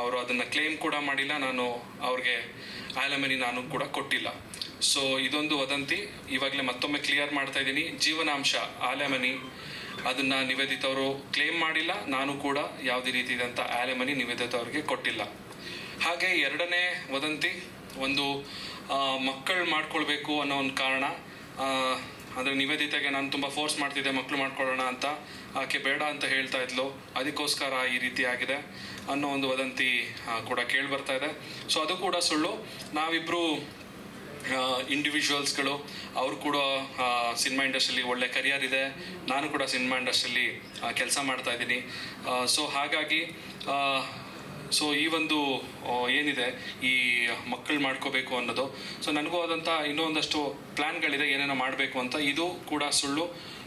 ಅವರು ಅದನ್ನು ಕ್ಲೇಮ್ ಕೂಡ ಮಾಡಿಲ್ಲ, ನಾನು ಅವ್ರಿಗೆ ಆಲಮನಿ ನಾನು ಕೂಡ ಕೊಟ್ಟಿಲ್ಲ. ಸೊ ಇದೊಂದು ವದಂತಿ. ಇವಾಗಲೇ ಮತ್ತೊಮ್ಮೆ ಕ್ಲಿಯರ್ ಮಾಡ್ತಾ ಇದ್ದೀನಿ. ಜೀವನಾಂಶ ಆಲೆಮನಿ ಅದನ್ನ ನಿವೇದಿತ ಅವರು ಕ್ಲೇಮ್ ಮಾಡಿಲ್ಲ, ನಾನು ಕೂಡ ಯಾವುದೇ ರೀತಿಯಾದಂಥ ಆಲೆಮನಿ ನಿವೇದಿತ ಅವ್ರಿಗೆ ಕೊಟ್ಟಿಲ್ಲ. ಹಾಗೆ ಎರಡನೇ ವದಂತಿ, ಒಂದು ಮಕ್ಕಳು ಮಾಡ್ಕೊಳ್ಬೇಕು ಅನ್ನೋ ಒಂದು ಕಾರಣ. ಅಂದ್ರೆ ನಿವೇದಿತೆಗೆ ನಾನು ತುಂಬ ಫೋರ್ಸ್ ಮಾಡ್ತಿದ್ದೆ ಮಕ್ಕಳು ಮಾಡ್ಕೊಳ್ಳೋಣ ಅಂತ. ಆಕೆ ಬೇಡ ಅಂತ ಹೇಳ್ತಾ ಇದ್ಲು. ಅದಕ್ಕೋಸ್ಕರ ಈ ರೀತಿ ಆಗಿದೆ ಅನ್ನೋ ಒಂದು ವದಂತಿ ಕೂಡ ಕೇಳಿ ಬರ್ತಾ ಇದೆ. ಸೊ ಅದು ಕೂಡ ಸುಳ್ಳು. ನಾವಿಬ್ಬರು ಇಂಡಿವಿಜುವಲ್ಸ್ಗಳು ಅವರು ಕೂಡ ಸಿನಿಮಾ ಇಂಡಸ್ಟ್ರಿಲಿ ಒಳ್ಳೆ ಕರಿಯರ್ ಇದೆ. ನಾನು ಕೂಡ ಸಿನಿಮಾ ಇಂಡಸ್ಟ್ರಿಲಿ ಕೆಲಸ ಮಾಡ್ತಾ ಇದ್ದೀನಿ. ಸೊ ಹಾಗಾಗಿ ಸೊ ಈ ಒಂದು ಏನಿದೆ, ಈ ಮಕ್ಕಳು ಮಾಡ್ಕೋಬೇಕು ಅನ್ನೋದು. ಸೊ ನನಗೂ ಆದಂಥ ಇನ್ನೂ ಒಂದಷ್ಟು ಪ್ಲ್ಯಾನ್ಗಳಿದೆ ಏನೇನೋ ಮಾಡಬೇಕು ಅಂತ. ಇದು ಕೂಡ ಸುಳ್ಳು.